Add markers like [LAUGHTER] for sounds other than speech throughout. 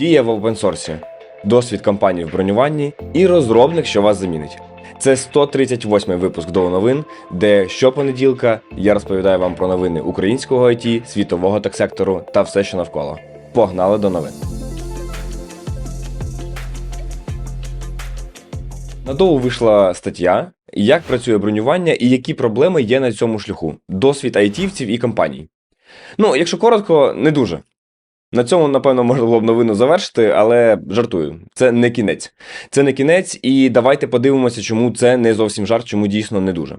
Дія в опенсорсі, досвід компанії в бронюванні і розробник, що вас замінить. Це 138-й випуск до новин, де щопонеділка я розповідаю вам про новини українського IT, світового таксектору та все, що навколо. Погнали до новин. Надовго вийшла стаття, як працює бронювання і які проблеми є на цьому шляху. Досвід айтівців і компаній. Ну, якщо коротко, не дуже. На цьому, напевно, можна було б новину завершити, але жартую. Це не кінець. Це не кінець, і давайте подивимося, чому це не зовсім жарт, чому дійсно не дуже.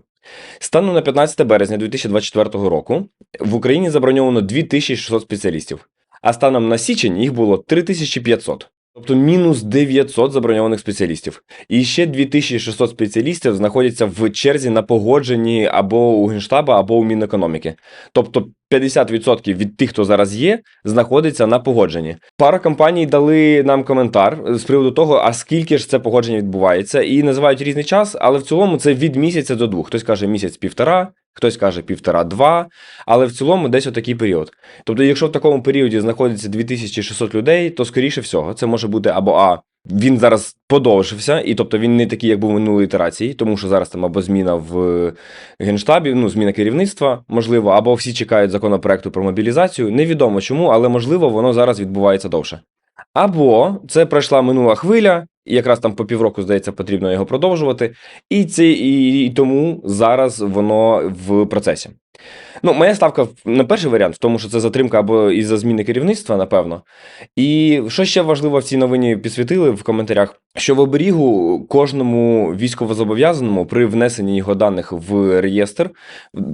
Станом на 15 березня 2024 року в Україні заброньовано 2600 спеціалістів, а станом на січень їх було 3500. Тобто мінус 900 заброньованих спеціалістів. І ще 2600 спеціалістів знаходяться в черзі на погодженні або у Генштаба, або у Мінекономіки. Тобто 50% від тих, хто зараз є, знаходиться на погодженні. Пара компаній дали нам коментар з приводу того, а скільки ж це погодження відбувається, і називають різний час, але в цілому це від місяця до двох. Хтось каже місяць-півтора, хтось каже півтора-два, але в цілому десь отакий період. Тобто, якщо в такому періоді знаходиться 2600 людей, то скоріше всього це може бути або А. Він зараз подовжився, і тобто він не такий, як був у минулій ітерації, тому що зараз там або зміна в генштабі, ну зміна керівництва, можливо, або всі чекають законопроекту про мобілізацію. Невідомо чому, але можливо воно зараз відбувається довше. Або це пройшла минула хвиля, якраз там по півроку, здається, потрібно його продовжувати. І це і, і тому зараз воно в процесі. Ну, моя ставка на перший варіант, в тому, що це затримка або із-за зміни керівництва, напевно. І що ще важливо в цій новині підсвітили в коментарях, що в оберігу кожному військовозобов'язаному при внесенні його даних в реєстр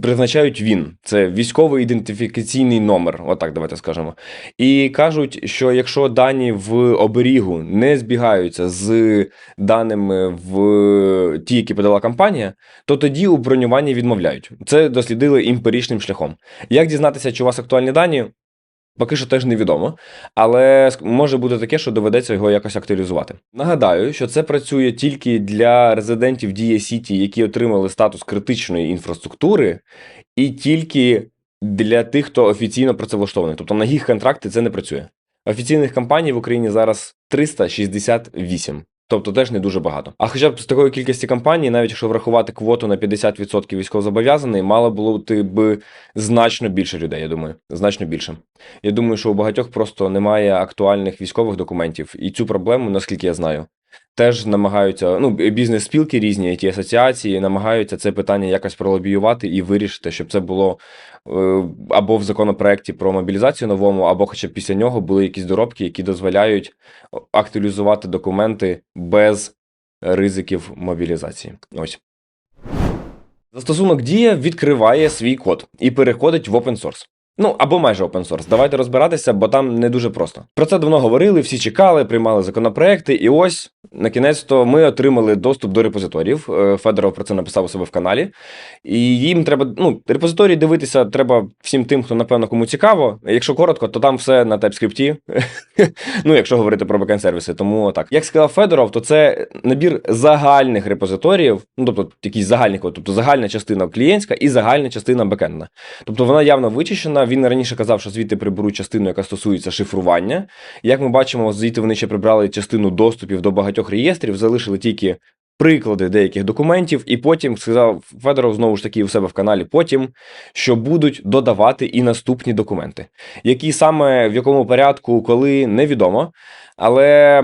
призначають він. Це військовий ідентифікаційний номер, отак давайте скажемо. І кажуть, що якщо дані в оберігу не збігаються з даними в ті, які подала компанія, то тоді у бронюванні відмовляють. Це дослідили емпіричним шляхом. Як дізнатися, чи у вас актуальні дані? Поки що теж невідомо, але може бути таке, що доведеться його якось актуалізувати. Нагадаю, що це працює тільки для резидентів Дія Сіті, які отримали статус критичної інфраструктури, і тільки для тих, хто офіційно працевлаштований. Тобто на їх контракти це не працює. Офіційних компаній в Україні зараз 368. Тобто теж не дуже багато. А хоча б з такої кількості компаній, навіть якщо врахувати квоту на 50% військовозобов'язаний, мало було б значно більше людей, я думаю. Значно більше. Я думаю, що у багатьох просто немає актуальних військових документів, і цю проблему, наскільки я знаю, теж намагаються, ну, бізнес-спілки різні, ті асоціації намагаються це питання якось пролобіювати і вирішити, щоб це було е, або в законопроекті про мобілізацію новому, або хоча б після нього були якісь доробки, які дозволяють актуалізувати документи без ризиків мобілізації. Ось. Застосунок Дія відкриває свій код і переходить в open source. Ну або майже open source. Давайте розбиратися, бо там не дуже просто. Про це давно говорили, всі чекали, приймали законопроекти, і ось на кінець то ми отримали доступ до репозиторіїв. Е, Федоров про це написав у себе в каналі. І їм треба, ну, репозиторії дивитися треба всім тим, хто напевно кому цікаво. Якщо коротко, то там все на TypeScript. [LAUGHS] ну, якщо говорити про бекенд сервіси, тому так. Як сказав Федоров, то це набір загальних репозиторіїв, ну тобто якісь загальні, тобто загальна частина клієнтська і загальна частина бекендна. Тобто вона явно вичищена. Він раніше казав, що звідти приберуть частину, яка стосується шифрування. Як ми бачимо, звідти вони ще прибрали частину доступів до багатьох реєстрів, залишили тільки приклади деяких документів, і потім сказав Федоров знову ж таки у себе в каналі. Потім що будуть додавати і наступні документи, які саме в якому порядку, коли невідомо, але.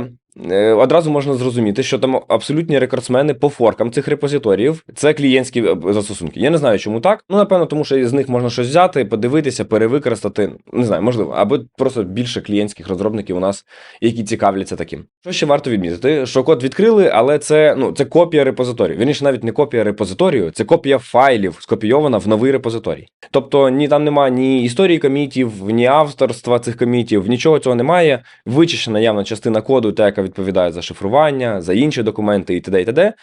Е, Одразу можна зрозуміти, що там абсолютні рекордсмени по форкам цих репозиторіїв це клієнтські е, застосунки. Я не знаю, чому так. Ну, напевно, тому що з них можна щось взяти, подивитися, перевикористати. Не знаю, можливо, або просто більше клієнтських розробників у нас, які цікавляться таким. Що ще варто відмітити, що код відкрили, але це ну це копія репозиторію. Вірніше, навіть не копія репозиторію, це копія файлів, скопійована в новий репозиторій. Тобто ні там немає ні історії комітів, ні авторства цих комітів, нічого цього немає. Вичищена явна частина коду, та яка відповідає за шифрування, за інші документи і т.д. і т.д.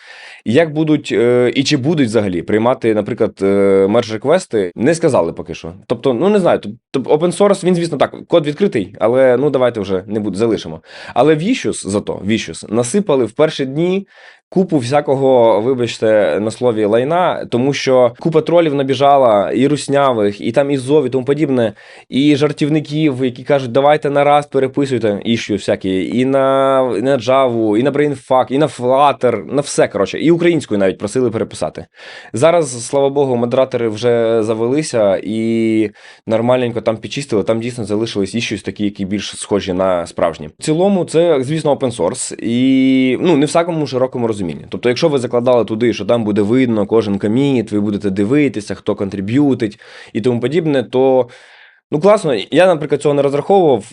І Як будуть е, і чи будуть взагалі приймати, наприклад, мерж реквести, не сказали поки що. Тобто, ну не знаю, тобто open source, він, звісно, так, код відкритий, але ну давайте вже не буду, залишимо. Але Vicious, зато Vicious, насипали в перші дні купу всякого, вибачте, на слові лайна, тому що купа тролів набіжала, і руснявих, і там і зов, і тому подібне, і жартівників, які кажуть, давайте на раз переписуйте іщу всякі, і на, і на Java, і на BrainFuck, і на Flutter, на все, коротше, і українською навіть просили переписати. Зараз, слава Богу, модератори вже завелися і нормальненько там підчистили, там дійсно залишились іщось такі, які більш схожі на справжні. В цілому, це, звісно, open source, і ну, не в всякому широкому розумінні. Тобто, якщо ви закладали туди, що там буде видно кожен коміт, ви будете дивитися, хто контриб'ютить і тому подібне, то. Ну, класно, я, наприклад, цього не розраховував.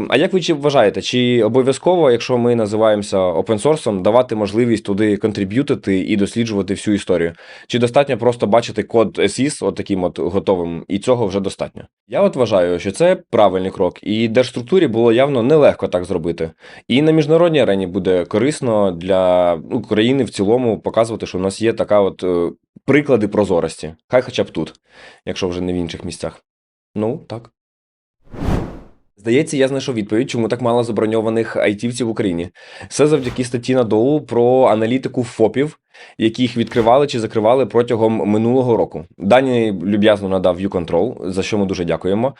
Е, А як ви чи вважаєте, чи обов'язково, якщо ми називаємося source, давати можливість туди контриб'ютити і досліджувати всю історію? Чи достатньо просто бачити код SIS, от таким от готовим, і цього вже достатньо? Я от вважаю, що це правильний крок, і держструктурі було явно нелегко так зробити. І на міжнародній арені буде корисно для України в цілому показувати, що у нас є така от е, приклади прозорості. Хай хоча б тут, якщо вже не в інших місцях. Ну, так. Здається, я знайшов відповідь, чому так мало заброньованих айтівців в Україні. Все завдяки статті на Доу про аналітику ФОПів, які їх відкривали чи закривали протягом минулого року. Дані люб'язно надав YouControl, за що ми дуже дякуємо.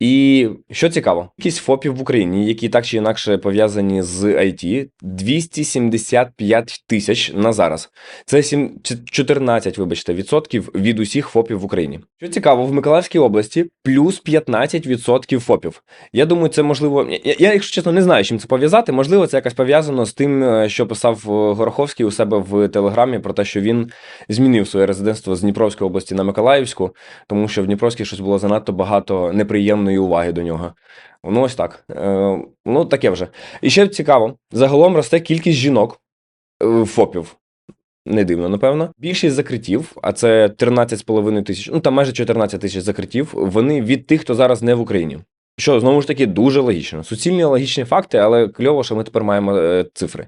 І що цікаво, кількість ФОПів в Україні, які так чи інакше пов'язані з IT, 275 тисяч на зараз. Це сім- чи- 14, вибачте, відсотків від усіх ФОПів в Україні. Що цікаво, в Миколаївській області плюс 15 відсотків ФОПів. Я думаю, це можливо. Я, я, якщо чесно, не знаю, чим це пов'язати. Можливо, це якось пов'язано з тим, е, що писав е, Гороховський у себе в Телеграмі про те, що він змінив своє резидентство з Дніпровської області на Миколаївську, тому що в Дніпровській щось було занадто багато неприємної уваги до нього. Ну, ось так. Е, ну, таке вже. І ще цікаво: загалом росте кількість жінок е, ФОПів. Не дивно, напевно. Більшість закриттів, а це 13,5 тисяч, ну там майже 14 тисяч закриттів, вони від тих, хто зараз не в Україні. Що знову ж таки дуже логічно. Суцільні логічні факти, але кльово, що ми тепер маємо е, цифри.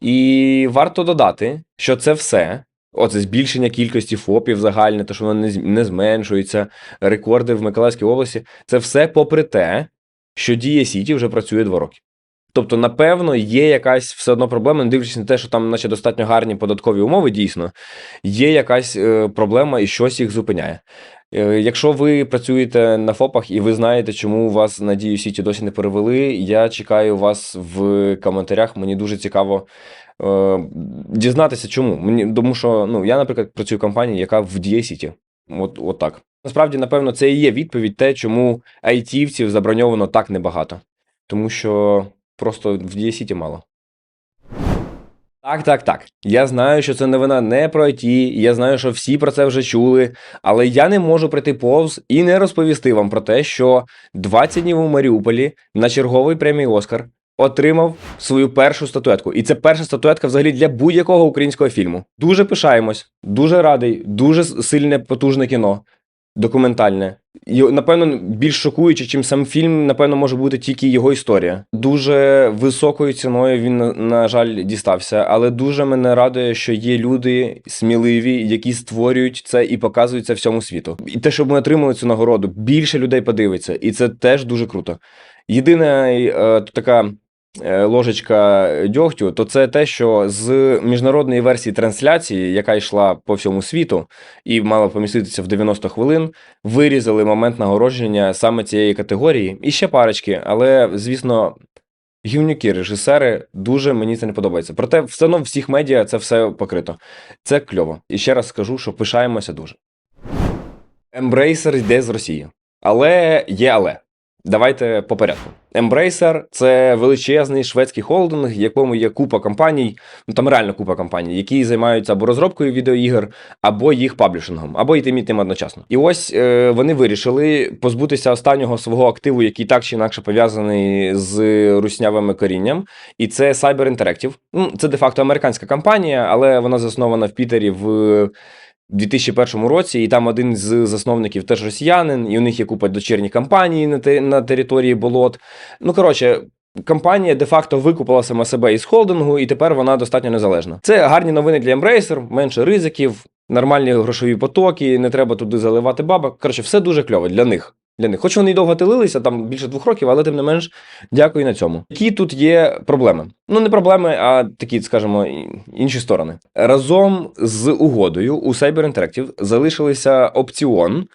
І варто додати, що це все. Оце збільшення кількості ФОПів загальне, те, що воно не, зменшується, рекорди в Миколаївській області. Це все попри те, що Дія Сіті вже працює два роки. Тобто, напевно, є якась все одно проблема, не дивлячись на те, що там, наче достатньо гарні податкові умови, дійсно, є якась е, проблема і щось їх зупиняє. Е, Якщо ви працюєте на ФОПах і ви знаєте, чому вас на Дію Сіті досі не перевели, я чекаю вас в коментарях. Мені дуже цікаво е, дізнатися, чому. Мені, тому що ну, я, наприклад, працюю в компанії, яка в Дія Сіті. От, от так. Насправді, напевно, це і є відповідь те, чому айтівців заброньовано так небагато. Тому що просто в Дія Сіті мало. Так, так, так. Я знаю, що це новина не про IT, я знаю, що всі про це вже чули, але я не можу прийти повз і не розповісти вам про те, що 20 днів у Маріуполі на черговий премій Оскар отримав свою першу статуетку. І це перша статуетка взагалі для будь-якого українського фільму. Дуже пишаємось, дуже радий, дуже сильне, потужне кіно. Документальне. І, напевно, більш шокуюче, чим сам фільм, напевно, може бути тільки його історія. Дуже високою ціною він, на- жаль, дістався, але дуже мене радує, що є люди сміливі, які створюють це і показують це всьому світу. І те, щоб ми отримали цю нагороду, більше людей подивиться, і це теж дуже круто. Єдина е, така ложечка дьогтю, то це те, що з міжнародної версії трансляції, яка йшла по всьому світу і мала поміститися в 90 хвилин, вирізали момент нагородження саме цієї категорії. І ще парочки, але, звісно, гівнюки, режисери, дуже мені це не подобається. Проте, все одно всіх медіа це все покрито. Це кльово. І ще раз скажу, що пишаємося дуже. Embracer йде з Росії. Але є але. Давайте по порядку. Embracer – це величезний шведський холдинг, в якому є купа компаній, ну там реально купа компаній, які займаються або розробкою відеоігр, або їх паблішингом, або і тим і тим одночасно. І ось е, вони вирішили позбутися останнього свого активу, який так чи інакше пов'язаний з руснявим корінням, і це Cyber Interactive. Ну, це де-факто американська компанія, але вона заснована в Пітері в 2001 році, і там один з засновників теж росіянин, і у них є купа дочірні компанії на, те, на території болот. Ну, коротше. Компанія де-факто викупила сама себе із холдингу, і тепер вона достатньо незалежна. Це гарні новини для Embracer, менше ризиків, нормальні грошові потоки, не треба туди заливати бабок. Коротше, все дуже кльово для них. Для них. Хоч вони й довго тилилися, там більше двох років, але тим не менш, дякую на цьому. Які тут є проблеми? Ну, не проблеми, а такі, скажімо, інші сторони. Разом з угодою у Cyber Interactive залишилися опціон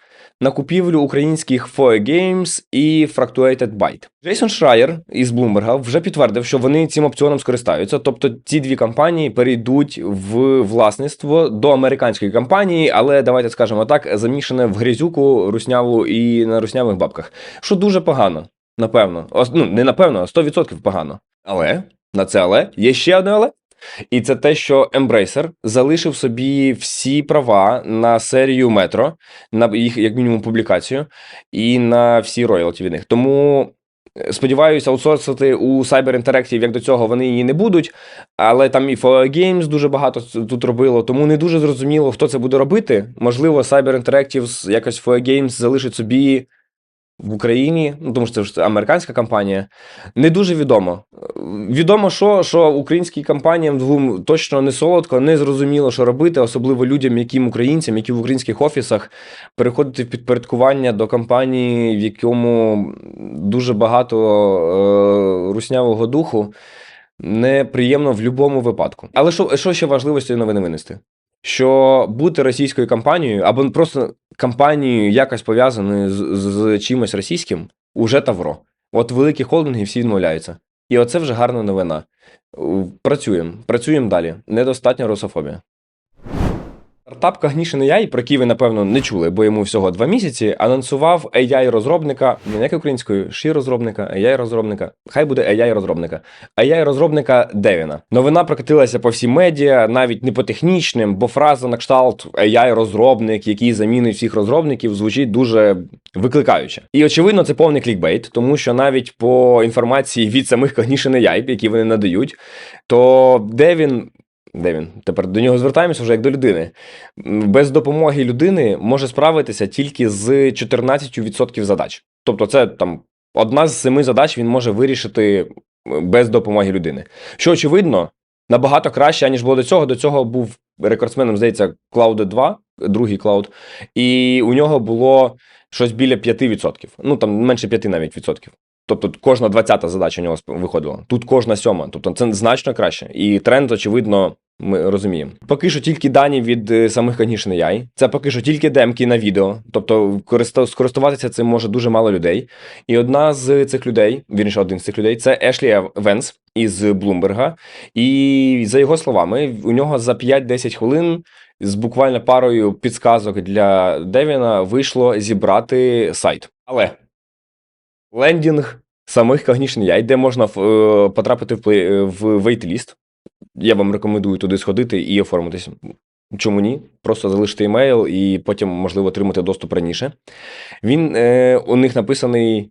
на купівлю українських FOE Games і Fractuated Byte. Джейсон Шрайер із Bloomberg вже підтвердив, що вони цим опціоном скористаються. Тобто ці дві компанії перейдуть в власництво до американської компанії, але давайте скажемо так, замішане в грязюку, русняву і на руснявих бабках. Що дуже погано, напевно. Ну, не напевно, а 100% погано. Але на це але є ще одне але. І це те, що Embracer залишив собі всі права на серію Метро, на їх як мінімум публікацію, і на всі роялті від них. Тому е, сподіваюся, аутсорсити у Cyber Interactive, як до цього вони її не будуть. Але там і FOA Games дуже багато тут робило, тому не дуже зрозуміло, хто це буде робити. Можливо, Cyber Interactive якось FOA Games залишить собі. В Україні, ну тому що це ж американська компанія, не дуже відомо. Відомо, що, що українським компаніям двом точно не солодко, не зрозуміло, що робити, особливо людям, яким українцям, які в українських офісах переходити в підпорядкування до компанії, в якому дуже багато е, руснявого духу, неприємно в будь-якому випадку. Але що, що ще важливо з цієї новини винести? Що бути російською компанією або просто компанією, якось пов'язаною з, з, з чимось російським, уже тавро. От великі холдинги всі відмовляються. І оце вже гарна новина. Працюємо, працюємо далі. Недостатня русофобія. Стартап Cognition AI, про який ви, напевно, не чули, бо йому всього два місяці, анонсував AI-розробника, не як українською, ші розробника, AI-розробника, хай буде AI-розробника, AI-розробника Девіна. Новина прокатилася по всім медіа, навіть не по технічним, бо фраза на кшталт AI-розробник, який замінить всіх розробників, звучить дуже викликаюче. І очевидно, це повний клікбейт, тому що навіть по інформації від самих Cognition AI, які вони надають, то Девін. Де він? Тепер до нього звертаємося вже як до людини. Без допомоги людини може справитися тільки з 14% задач. Тобто, це там одна з семи задач він може вирішити без допомоги людини. Що очевидно, набагато краще, аніж було до цього. До цього був рекордсменом, здається, Cloud 2, другий Cloud, і у нього було щось біля 5%. Ну там менше 5 навіть відсотків. Тобто кожна 20-та задача у нього виходила. Тут кожна сьома. Тобто це значно краще. І тренд, очевидно, ми розуміємо. Поки що тільки дані від е, самих Cognition AI. Це поки що тільки демки на відео. Тобто скористуватися цим може дуже мало людей. І одна з цих людей, вірніше, один з цих людей, це Ешлі Венс із Блумберга. І за його словами, у нього за 5-10 хвилин з буквально парою підсказок для Девіна вийшло зібрати сайт. Але лендінг самих Cognition AI, де можна е, потрапити в, плей- в вейтліст. Я вам рекомендую туди сходити і оформитися. Чому ні? Просто залишити емейл і потім, можливо, отримати доступ раніше. Він е, у них написаний,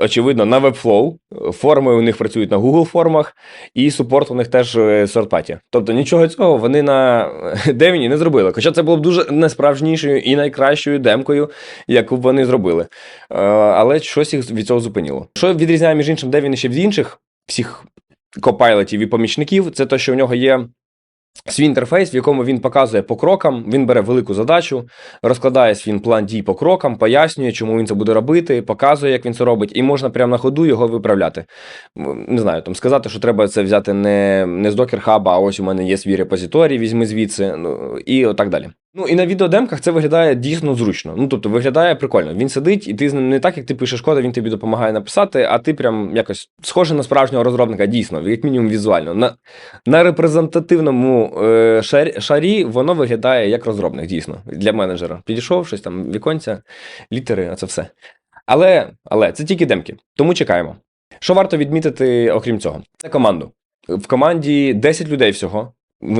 очевидно, на Webflow. Форми у них працюють на Google формах, і супорт у них теж е, сортпаті. Тобто нічого цього вони на [LAUGHS] Девіні не зробили. Хоча це було б дуже найсправжнішою і найкращою демкою, яку б вони зробили. Е, але щось їх від цього зупинило. Що відрізняє між іншим Девін ще від інших всіх копайлотів і помічників, це те, що в нього є свій інтерфейс, в якому він показує по крокам, він бере велику задачу, розкладає свій план дій по крокам, пояснює, чому він це буде робити, показує, як він це робить, і можна прямо на ходу його виправляти. Не знаю, там сказати, що треба це взяти не, не з Docker Hub, а ось у мене є свій репозиторій, візьми звідси, ну і отак далі. Ну і на відеодемках це виглядає дійсно зручно. Ну тобто виглядає прикольно. Він сидить, і ти з ним не так, як ти пишеш код, він тобі допомагає написати, а ти прям якось схожий на справжнього розробника, дійсно, як мінімум візуально. На, на репрезентативному е, шарі, шарі воно виглядає як розробник, дійсно, для менеджера. Підійшов щось там, віконця, літери, а це все. Але, але це тільки демки, тому чекаємо. Що варто відмітити, окрім цього? Це команду. В команді 10 людей всього.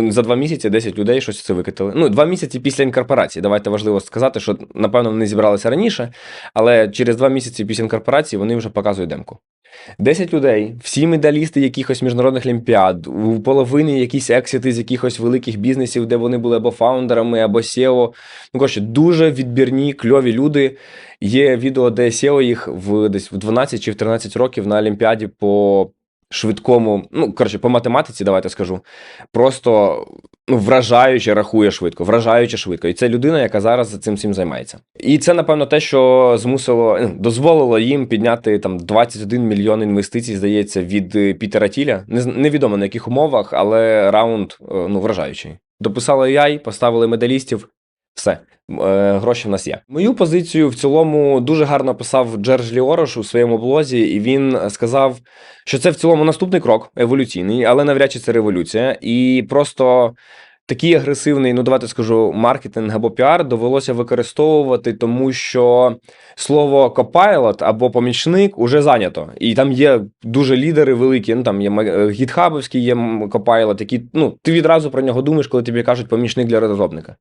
За два місяці 10 людей щось це викатили. Ну, два місяці після інкорпорації. Давайте важливо сказати, що напевно вони зібралися раніше, але через два місяці після інкорпорації вони вже показують демку. 10 людей, всі медалісти якихось міжнародних олімпіад, у половини якісь ексити з якихось великих бізнесів, де вони були або фаундерами, або SEO. Ну, коротше, дуже відбірні, кльові люди. Є відео, де SEO їх в десь в 12 чи в 13 років на Олімпіаді по швидкому, ну коротше, по математиці, давайте скажу, просто ну, вражаюче рахує швидко, вражаюче швидко. І це людина, яка зараз за цим всім займається. І це, напевно, те, що змусило, ну, дозволило їм підняти там 21 мільйон інвестицій, здається, від е, Пітера Тіля. Не, невідомо на яких умовах, але раунд е, ну, вражаючий. Дописали AI, поставили медалістів. Все, е, гроші в нас є. Мою позицію в цілому дуже гарно писав Джерж Ліорош у своєму блозі, і він сказав, що це в цілому наступний крок еволюційний, але навряд чи це революція. І просто такий агресивний, ну давайте скажу, маркетинг або піар довелося використовувати, тому що слово копайлот або помічник уже зайнято. І там є дуже лідери великі. Ну там є е, гітхабовський є копайлот, який ну ти відразу про нього думаєш, коли тобі кажуть помічник для розробника.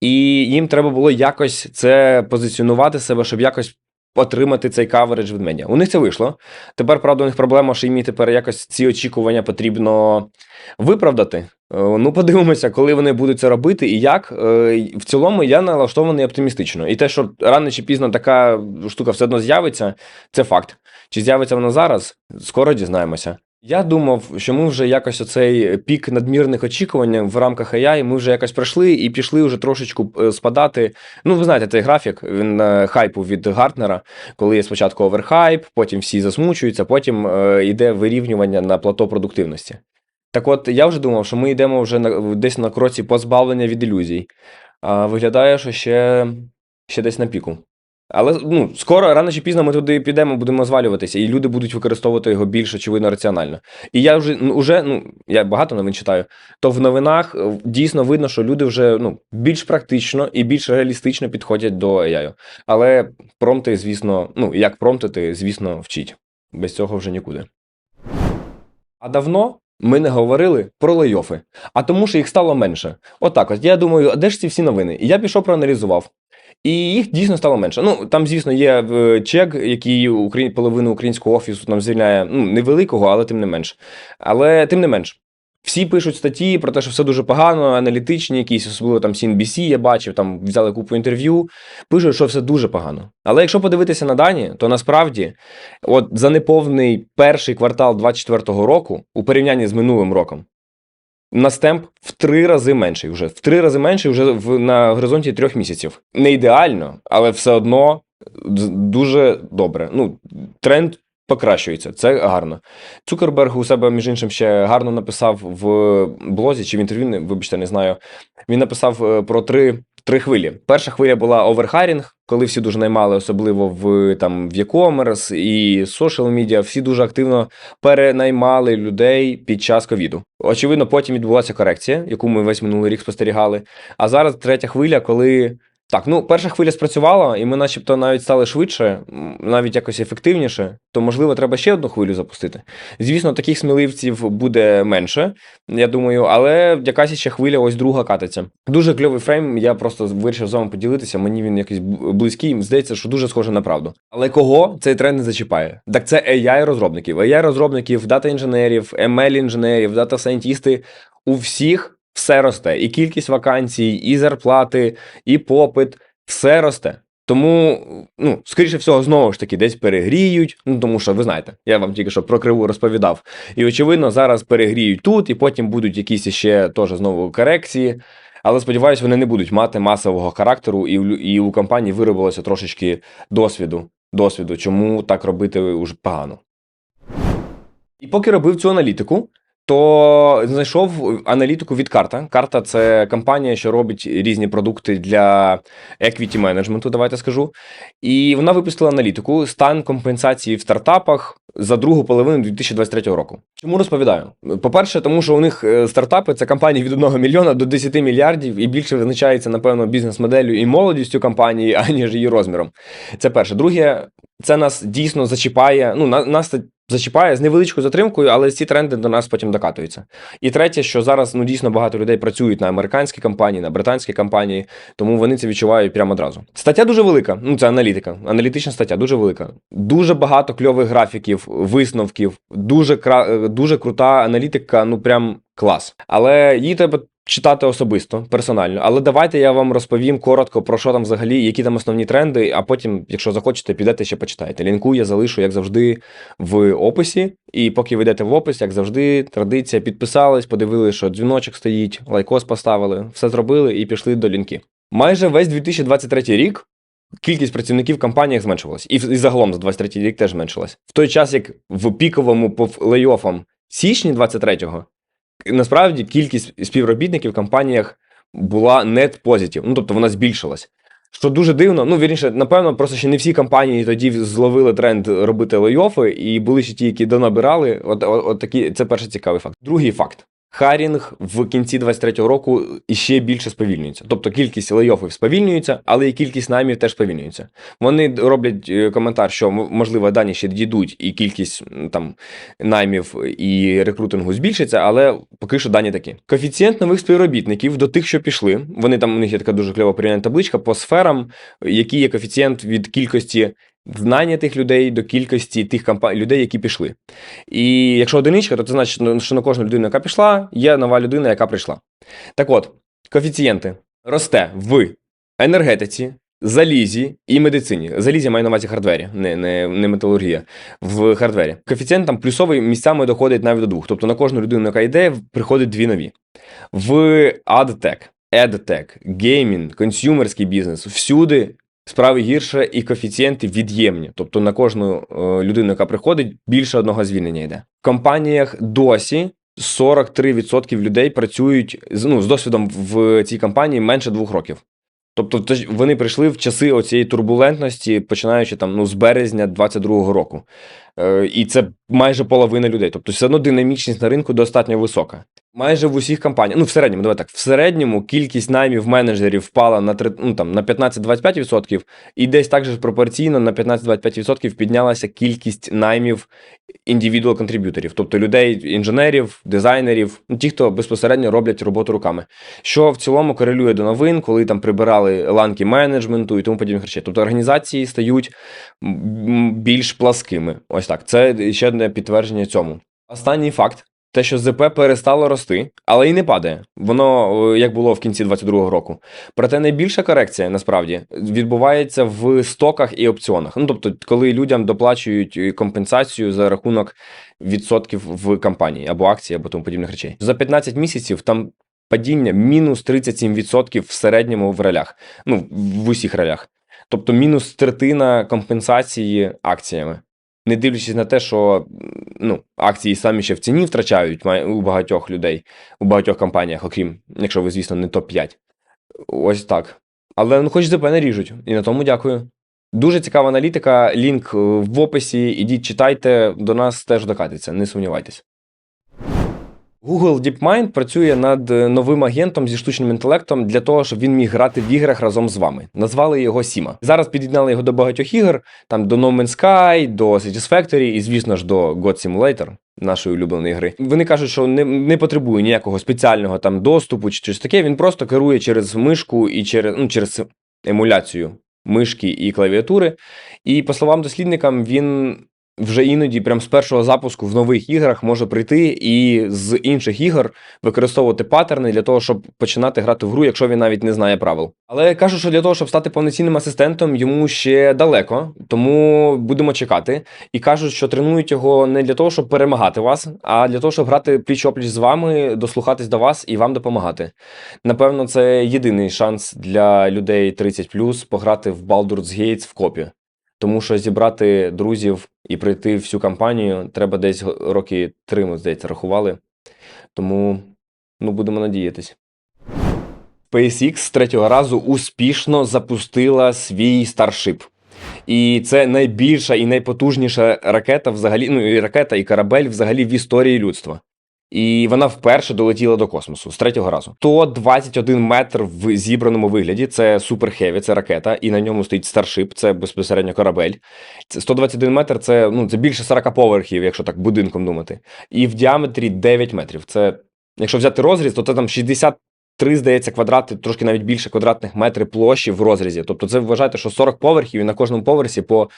І їм треба було якось це позиціонувати себе, щоб якось отримати цей каверидж від медіа. У них це вийшло. Тепер, правда, у них проблема, що їм тепер якось ці очікування потрібно виправдати. Е, Ну, подивимося, коли вони будуть це робити і як. Е, В цілому я налаштований оптимістично. І те, що рано чи пізно така штука все одно з'явиться, це факт. Чи з'явиться вона зараз? Скоро дізнаємося. Я думав, що ми вже якось оцей пік надмірних очікувань в рамках AI, ми вже якось пройшли і пішли вже трошечку е, спадати. Ну, ви знаєте, цей графік він е, хайпу від Гартнера, коли є спочатку оверхайп, потім всі засмучуються, потім е, йде вирівнювання на плато продуктивності. Так от, я вже думав, що ми йдемо вже на, десь на кроці позбавлення від ілюзій. А виглядає, що ще, ще десь на піку. Але ну, скоро, рано чи пізно ми туди підемо, будемо звалюватися, і люди будуть використовувати його більш очевидно раціонально. І я вже ну, уже, ну я багато новин читаю, то в новинах е, дійсно видно, що люди вже ну, більш практично і більш реалістично підходять до AI. Але промти, звісно, ну як промптити, звісно, вчить. Без цього вже нікуди. А давно ми не говорили про лейофи, а тому, що їх стало менше. Отак, от я думаю, а де ж ці всі новини? І я пішов проаналізував. І їх дійсно стало менше. Ну там, звісно, є е, чек, який Украї... половину українського офісу там звільняє ну, невеликого, але тим не менш. Але тим не менш. Всі пишуть статті про те, що все дуже погано, аналітичні, якісь, особливо там CNBC, я бачив, там взяли купу інтерв'ю, пишуть, що все дуже погано. Але якщо подивитися на дані, то насправді, от за неповний перший квартал 2024 року, у порівнянні з минулим роком, на стемп в три рази менший вже. В три рази менший вже в, на горизонті трьох місяців. Не ідеально, але все одно дуже добре. Ну, тренд покращується, це гарно. Цукерберг у себе, між іншим, ще гарно написав в блозі чи в інтерв'ю, вибачте, не знаю. Він написав е, про три, три хвилі. Перша хвиля була оверхарінг, коли всі дуже наймали, особливо в там в e-commerce і social media, всі дуже активно перенаймали людей під час ковіду. Очевидно, потім відбулася корекція, яку ми весь минулий рік спостерігали. А зараз третя хвиля, коли. Так, ну перша хвиля спрацювала, і ми, начебто, навіть стали швидше, навіть якось ефективніше. То можливо, треба ще одну хвилю запустити. Звісно, таких сміливців буде менше, я думаю, але якась ще хвиля, ось друга катиться. Дуже кльовий фрейм. Я просто вирішив з вами поділитися. Мені він якийсь близький. Здається, що дуже схоже на правду. Але кого цей тренд не зачіпає? Так це AI розробників, AI розробників, дата інженерів, ML інженерів, дата сайентісти. У всіх все росте. І кількість вакансій, і зарплати, і попит, все росте. Тому, ну, скоріше всього, знову ж таки, десь перегріють. Ну, тому що ви знаєте, я вам тільки що про криву розповідав. І очевидно, зараз перегріють тут, і потім будуть якісь ще теж знову корекції. Але сподіваюся, вони не будуть мати масового характеру, і, і у компанії виробилося трошечки досвіду, досвіду, чому так робити уже погано. І поки робив цю аналітику, то знайшов аналітику від карта. Карта це компанія, що робить різні продукти для equity менеджменту, давайте скажу. І вона випустила аналітику стан компенсації в стартапах за другу половину 2023 року. Чому розповідаю? По-перше, тому що у них е, стартапи це компанії від 1 мільйона до 10 мільярдів, і більше визначається, напевно, бізнес-моделлю і молодістю компанії, [LAUGHS] аніж її розміром. Це перше. Друге, це нас дійсно зачіпає. Ну, на- нас це зачіпає з невеличкою затримкою, але ці тренди до нас потім докатуються. І третє, що зараз ну дійсно багато людей працюють на американські компанії, на британські компанії, тому вони це відчувають прямо одразу. Стаття дуже велика. Ну це аналітика, аналітична стаття дуже велика. Дуже багато кльових графіків, висновків, дуже кра... е, дуже крута аналітика. Ну прям клас. Але її треба читати особисто, персонально. Але давайте я вам розповім коротко про що там взагалі, які там основні тренди, а потім, якщо захочете, підете ще почитаєте. Лінку я залишу, як завжди, в описі. І поки ви йдете в опис, як завжди, традиція, підписались, подивилися, що дзвіночок стоїть, лайкос поставили, все зробили і пішли до лінки. Майже весь 2023 рік кількість працівників в компаніях зменшувалась. І, і загалом за 23 рік теж зменшилась. В той час, як в піковому лейофам січні 23-го, насправді кількість співробітників в компаніях була net positive, ну тобто вона збільшилась. Що дуже дивно, ну вірніше, напевно, просто ще не всі компанії тоді зловили тренд робити лейофи, і були ще ті, які донабирали. От, от, от такі, це перший цікавий факт. Другий факт. Харінг в кінці 23-го року іще більше сповільнюється. Тобто кількість лейофів сповільнюється, але і кількість наймів теж сповільнюється. Вони роблять е, коментар, що можливо дані ще дійдуть, і кількість там наймів і рекрутингу збільшиться, але поки що дані такі. Коефіцієнт нових співробітників до тих, що пішли. Вони там у них є така дуже кльова порівняльна табличка по сферам, який є коефіцієнт від кількості знайнятих людей до кількості тих компа- людей, які пішли. І якщо одиничка, то це значить, що на кожну людину, яка пішла, є нова людина, яка прийшла. Так от, коефіцієнти росте в енергетиці, залізі і медицині. Залізі маю на увазі хардвері, не, не, не металургія. В хардвері. Коефіцієнт там плюсовий місцями доходить навіть до двох. Тобто на кожну людину, яка йде, приходить дві нові. В адтек, едтек, геймінг, консюмерський бізнес всюди. Справи гірше і коефіцієнти від'ємні. Тобто на кожну е, людину, яка приходить, більше одного звільнення йде. В компаніях досі 43% людей працюють з, ну, з досвідом в цій компанії менше двох років. Тобто вони прийшли в часи оцієї турбулентності, починаючи там ну, з березня 22-го року. Е, і це майже половина людей. Тобто все одно динамічність на ринку достатньо висока. Майже в усіх компаніях, ну в середньому, давай так, в середньому кількість наймів менеджерів впала на, ну, там, на 15-25%, і десь також пропорційно на 15-25% піднялася кількість наймів індивідуал контриб'юторів, тобто людей, інженерів, дизайнерів, ну, ті, хто безпосередньо роблять роботу руками. Що в цілому корелює до новин, коли там прибирали ланки менеджменту і тому подібних речей. Тобто організації стають більш пласкими. Ось так. Це ще одне підтвердження цьому. Останній факт. Те, що ЗП перестало рости, але і не падає. Воно е, як було в кінці 22-го року. Проте найбільша корекція насправді відбувається в стоках і опціонах. Ну тобто, коли людям доплачують е, компенсацію за рахунок відсотків в компанії або акції, або тому подібних речей. За 15 місяців там падіння мінус 37% в середньому в ролях. Ну, в усіх ролях. Тобто мінус третина компенсації акціями. Не дивлячись на те, що ну, акції самі ще в ціні втрачають у багатьох людей, у багатьох компаніях, окрім, якщо ви, звісно, не топ-5. Ось так. Але ну, хоч не ріжуть, і на тому дякую. Дуже цікава аналітика, лінк е, в описі. Ідіть, читайте, до нас теж докатиться, не сумнівайтесь. Google DeepMind працює над е, новим агентом зі штучним інтелектом для того, щоб він міг грати в іграх разом з вами. Назвали його Сіма. Зараз під'єднали його до багатьох ігор, там до No Man's Sky, до Satisfactory і, звісно ж, до God Simulator. Нашої улюбленої гри. Вони кажуть, що не, не потребує ніякого спеціального там доступу чи щось таке. Він просто керує через мишку і через, ну, через емуляцію мишки і клавіатури. І по словам дослідникам, він вже іноді, прям з першого запуску в нових іграх може прийти і з інших ігор використовувати паттерни для того, щоб починати грати в гру, якщо він навіть не знає правил. Але кажуть, що для того, щоб стати повноцінним асистентом, йому ще далеко, тому будемо чекати. І кажуть, що тренують його не для того, щоб перемагати вас, а для того, щоб грати пліч-опліч з вами, дослухатись до вас і вам допомагати. Напевно, це єдиний шанс для людей 30+, пограти в Baldur's Gate в копі. Тому що зібрати друзів і пройти всю кампанію треба десь роки три, ми, здається, рахували. Тому ну, будемо надіятись. SpaceX з третього разу успішно запустила свій Starship. І це найбільша і найпотужніша ракета взагалі, ну і ракета, і корабель взагалі в історії людства. І вона вперше долетіла до космосу з третього разу. 121 метр в зібраному вигляді. Це суперхеві, це ракета, і на ньому стоїть старшип, це безпосередньо корабель. Це 121 метр це, ну, це більше 40 поверхів, якщо так будинком думати. І в діаметрі 9 метрів. Це, якщо взяти розріз, то це там 60 три, здається, квадрати, трошки навіть більше квадратних метрів площі в розрізі. Тобто, це вважайте, що 40 поверхів і на кожному поверсі по,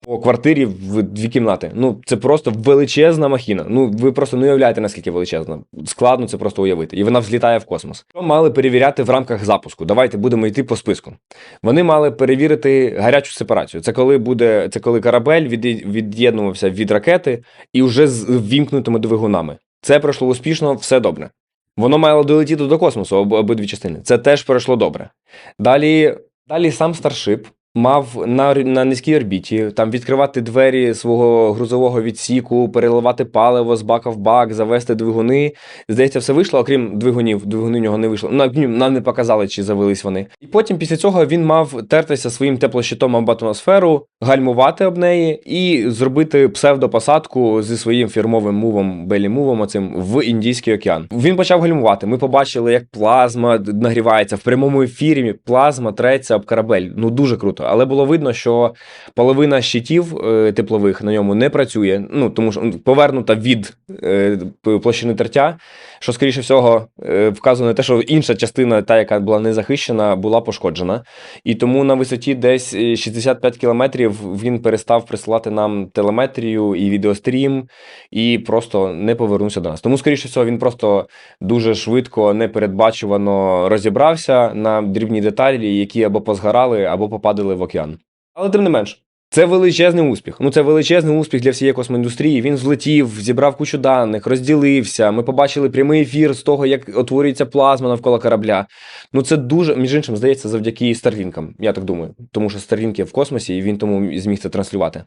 по квартирі в дві кімнати. Ну, це просто величезна махіна. Ну, ви просто не уявляєте, наскільки величезна. Складно це просто уявити. І вона взлітає в космос. Що мали перевіряти в рамках запуску? Давайте будемо йти по списку. Вони мали перевірити гарячу сепарацію. Це коли буде, це коли корабель від'є- від'єднувався від ракети і вже з ввімкнутими двигунами. Це пройшло успішно, все добре. Воно мало долетіти до космосу об, обидві частини. Це теж пройшло добре. Далі, далі сам Старшип мав на, на низькій орбіті там відкривати двері свого грузового відсіку, переливати паливо з бака в бак, завести двигуни. Здається, все вийшло, окрім двигунів. Двигуни у нього не вийшло. Нам не показали, чи завелись вони. І потім після цього він мав тертися своїм теплощитом об атмосферу, гальмувати об неї і зробити псевдопосадку зі своїм фірмовим мувом, белі мувом оцим в Індійський океан. Він почав гальмувати. Ми побачили, як плазма нагрівається в прямому ефірі. Плазма треться об корабель. Ну дуже круто. Але було видно, що половина щитів е, теплових на ньому не працює. Ну тому що повернута від е, площини тертя, що скоріше всього е, вказує на те, що інша частина, та яка була не захищена, була пошкоджена. І тому на висоті десь е, 65 кілометрів він перестав присилати нам телеметрію і відеострім, і просто не повернувся до нас. Тому, скоріше всього, він просто дуже швидко, непередбачувано розібрався на дрібні деталі, які або позгорали, або попадали в океан. Але тим не менш. Це величезний успіх. Ну це величезний успіх для всієї космоіндустрії. Він злетів, зібрав кучу даних, розділився. Ми побачили прямий ефір з того, як утворюється плазма навколо корабля. Ну це дуже, між іншим, здається, завдяки Старлінкам, я так думаю. Тому що Старлінк є в космосі, і він тому зміг це транслювати.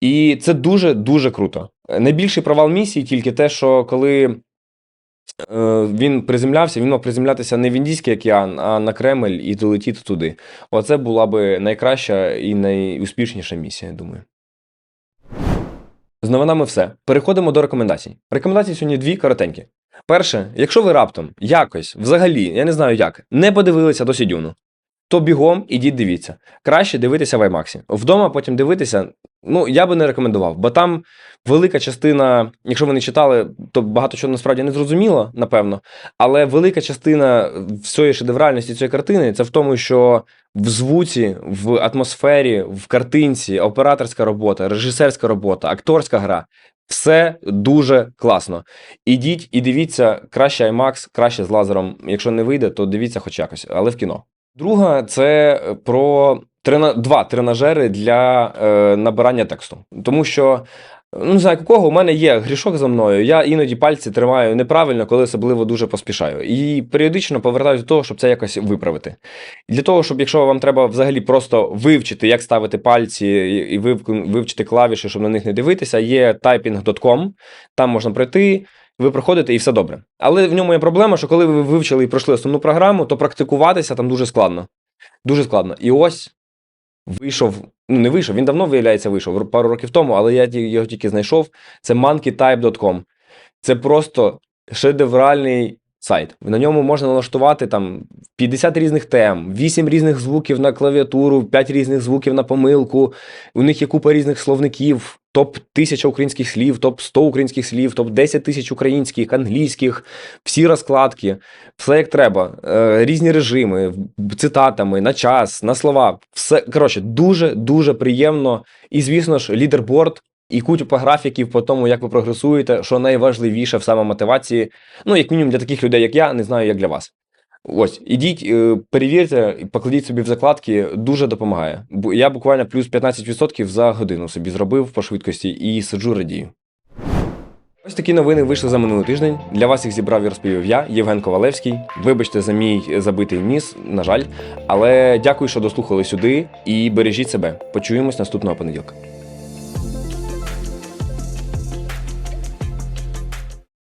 І це дуже дуже круто. Найбільший провал місії тільки те, що коли він приземлявся, він мав приземлятися не в Індійський океан, а на Кремль і долетіти туди. Оце була би найкраща і найуспішніша місія, я думаю. З новинами все. Переходимо до рекомендацій. Рекомендації сьогодні дві коротенькі. Перше, якщо ви раптом якось, взагалі, я не знаю як, не подивилися до Сідюну, то бігом ідіть дивіться. Краще дивитися в IMAX. Вдома потім дивитися, ну я би не рекомендував, бо там велика частина, якщо ви не читали, то багато чого насправді не зрозуміло, напевно. Але велика частина всієї шедевральності цієї картини це в тому, що в звуці, в атмосфері, в картинці, операторська робота, режисерська робота, акторська гра. Все дуже класно. Ідіть і дивіться краще IMAX, краще з лазером. Якщо не вийде, то дивіться хоч якось, але в кіно. Друга це про трена... два тренажери для е, набирання тексту. Тому що, ну не знаю, кого у мене є грішок за мною. Я іноді пальці тримаю неправильно, коли особливо дуже поспішаю. І періодично повертаюся до того, щоб це якось виправити. Для того, щоб якщо вам треба взагалі просто вивчити, як ставити пальці і вивчити клавіші, щоб на них не дивитися, є typing.com, там можна пройти. Ви проходите і все добре. Але в ньому є проблема, що коли ви вивчили і пройшли основну програму, то практикуватися там дуже складно. Дуже складно. І ось вийшов, ну не вийшов, він давно, виявляється, вийшов пару років тому, але я його тільки знайшов. Це monkeytype.com. Це просто шедевральний сайт. На ньому можна налаштувати там 50 різних тем, 8 різних звуків на клавіатуру, 5 різних звуків на помилку. У них є купа різних словників, топ 1000 українських слів, топ 100 українських слів, топ 10 тисяч українських, англійських, всі розкладки, все як треба, е, різні режими, цитатами, на час, на слова. Все коротше, дуже дуже приємно. І звісно ж, лідерборд. І купа графіків по тому, як ви прогресуєте, що найважливіше в самомотивації. Ну, як мінімум для таких людей, як я, не знаю, як для вас. Ось, ідіть, е, перевірте, покладіть собі в закладки, дуже допомагає. Я буквально плюс 15% за годину собі зробив по швидкості і сиджу радію. Ось такі новини вийшли за минулий тиждень. Для вас їх зібрав і розповів я, Євген Ковалевський. Вибачте за мій забитий ніс, на жаль. Але дякую, що дослухали сюди і бережіть себе. Почуємось наступного понеділка.